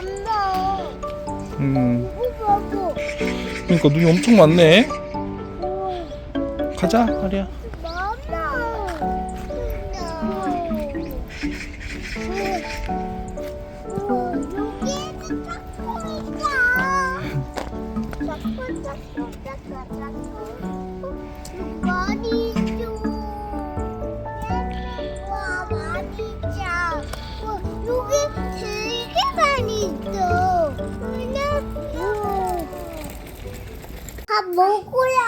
엄마. 음. 어, 그러니까 눈이 엄청 많네. 어. 가자, 아리야. 먹고요.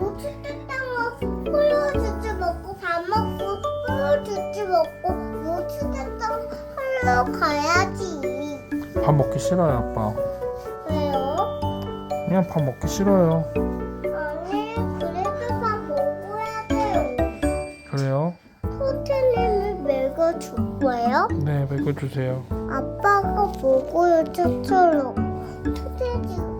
모츠탕 먹고 콜로즈즈 먹고 밥 먹고 콜로즈즈 먹고 모츠탕 하러 가야지. 밥 먹기 싫어요, 아빠. 왜요? 그냥 밥 먹기 싫어요. 아니 그래도 밥 먹어야 돼요. 그래요? 호텔님을 먹어줄 거예요? 네, 먹여주세요. 아빠가 먹어요. 투돼지 바빠요.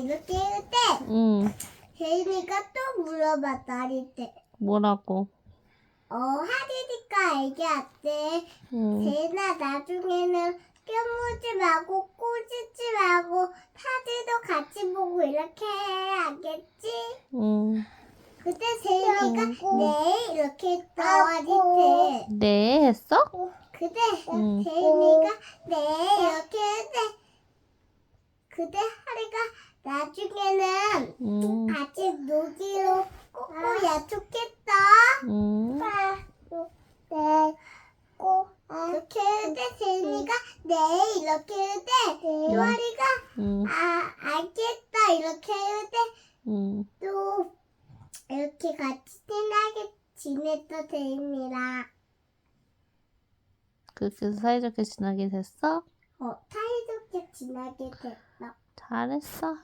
이렇게 할 때. 응, 제인이가 또 물어봐 나한테 뭐라고? 어 하리니까 얘기할게 응, 제인아 나중에는 껴무지 말고 꼬지지 말고 사진도 같이 보고 이렇게 해 알겠지? 응. 그때 제인이가 네 이렇게 했어 하리한테 네, 했어? 그때 응. 제인이가 네 이렇게 했대 그때 하리가 나중에는 응, 같이 놀기로 꼭 약속했다. 응, 네, 꼭 이렇게 해대 제니가 네 이렇게 해대 요아리가 응, 아 알겠다. 이렇게 해대 응. 또 이렇게 같이 친하게 지냈다 제인이랑 그렇게 사이좋게 지나게 됐어? 어 사이좋게 지나게 됐어. 잘했어.